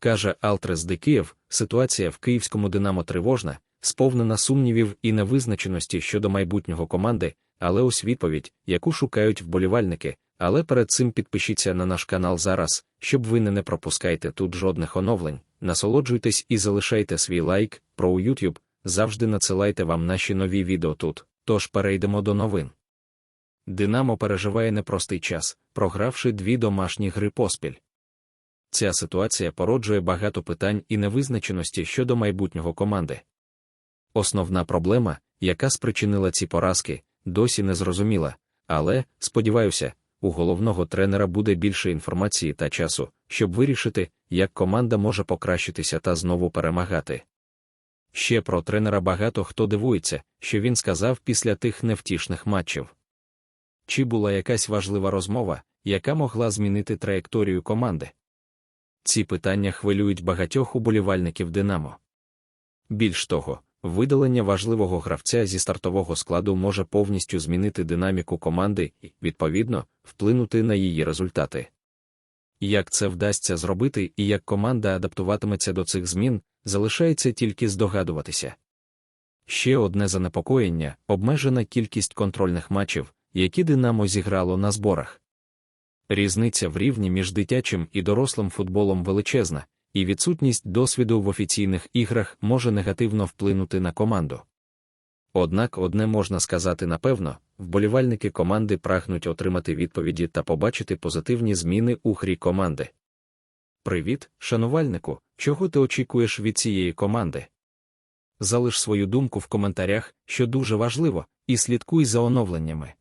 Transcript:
каже Алтрес Де Київ, ситуація в київському Динамо тривожна, сповнена сумнівів і невизначеності щодо майбутнього команди, але ось відповідь, яку шукають вболівальники. Але перед цим підпишіться на наш канал зараз, щоб ви не пропускайте тут жодних оновлень. Насолоджуйтесь і залишайте свій лайк про YouTube, завжди надсилайте вам наші нові відео тут. Тож перейдемо до новин. Динамо переживає непростий час, програвши дві домашні гри поспіль. Ця ситуація породжує багато питань і невизначеності щодо майбутнього команди. Основна проблема, яка спричинила ці поразки, досі не зрозуміла, але, сподіваюся, у головного тренера буде більше інформації та часу, щоб вирішити, як команда може покращитися та знову перемагати. Ще про тренера багато хто дивується, що він сказав після тих невтішних матчів. Чи була якась важлива розмова, яка могла змінити траєкторію команди? Ці питання хвилюють багатьох уболівальників Динамо. Більш того, видалення важливого гравця зі стартового складу може повністю змінити динаміку команди і, відповідно, вплинути на її результати. Як це вдасться зробити і як команда адаптуватиметься до цих змін, залишається тільки здогадуватися. Ще одне занепокоєння обмежена кількість контрольних матчів, які Динамо зіграло на зборах. Різниця в рівні між дитячим і дорослим футболом величезна, і відсутність досвіду в офіційних іграх може негативно вплинути на команду. Однак одне можна сказати напевно, вболівальники команди прагнуть отримати відповіді та побачити позитивні зміни у грі команди. Привіт, шанувальнику, чого ти очікуєш від цієї команди? Залиш свою думку в коментарях, що дуже важливо, і слідкуй за оновленнями.